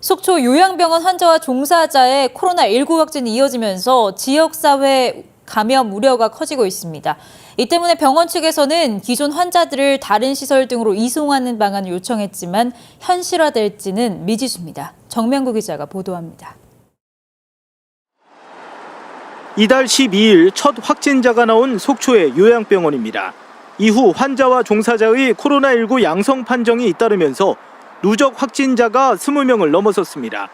속초 요양병원 환자와 종사자의 코로나19 확진이 이어지면서 지역사회 감염 우려가 커지고 있습니다. 이 때문에 병원 측에서는 기존 환자들을 다른 시설 등으로 이송하는 방안을 요청했지만 현실화될지는 미지수입니다. 정명구 기자가 보도합니다. 이달 12일 첫 확진자가 나온 속초의 요양병원입니다. 이후 환자와 종사자의 코로나19 양성 판정이 잇따르면서 누적 확진자가 20명을 넘어섰습니다.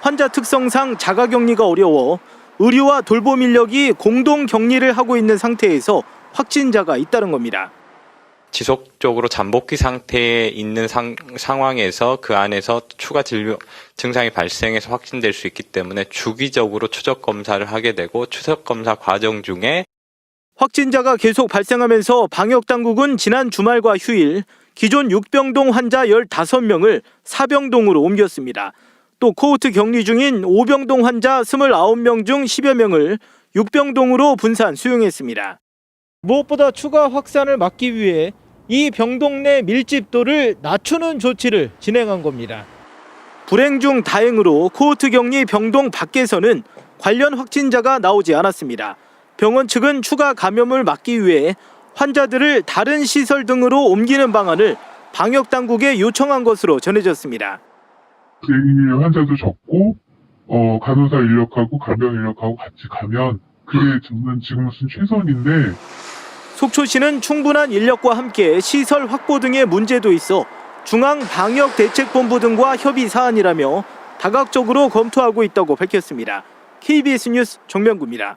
환자 특성상 자가 격리가 어려워 의료와 돌봄 인력이 공동 격리를 하고 있는 상태에서 확진자가 잇따른 겁니다. 지속적으로 잠복기 상태에 있는 상, 상황에서 그 안에서 추가 진료 증상이 발생해서 확진될 수 있기 때문에 주기적으로 추적 검사를 하게 되고 추적 검사 과정 중에 확진자가 계속 발생하면서 방역 당국은 지난 주말과 휴일 기존 6병동 환자 15명을 4병동으로 옮겼습니다. 또 코호트 격리 중인 5병동 환자 29명 중 10여 명을 6병동으로 분산 수용했습니다. 무엇보다 추가 확산을 막기 위해 이 병동 내 밀집도를 낮추는 조치를 진행한 겁니다. 불행 중 다행으로 코호트 격리 병동 밖에서는 관련 확진자가 나오지 않았습니다. 병원 측은 추가 감염을 막기 위해 환자들을 다른 시설 등으로 옮기는 방안을 방역 당국에 요청한 것으로 전해졌습니다. 대기 환자도 적고 어, 간호사 인력하고 간병 인력하고 같이 가면 그게 저는 지금으로선 최선인데 속초시는 충분한 인력과 함께 시설 확보 등의 문제도 있어 중앙 방역 대책본부 등과 협의 사안이라며 다각적으로 검토하고 있다고 밝혔습니다. KBS 뉴스 정명구입니다.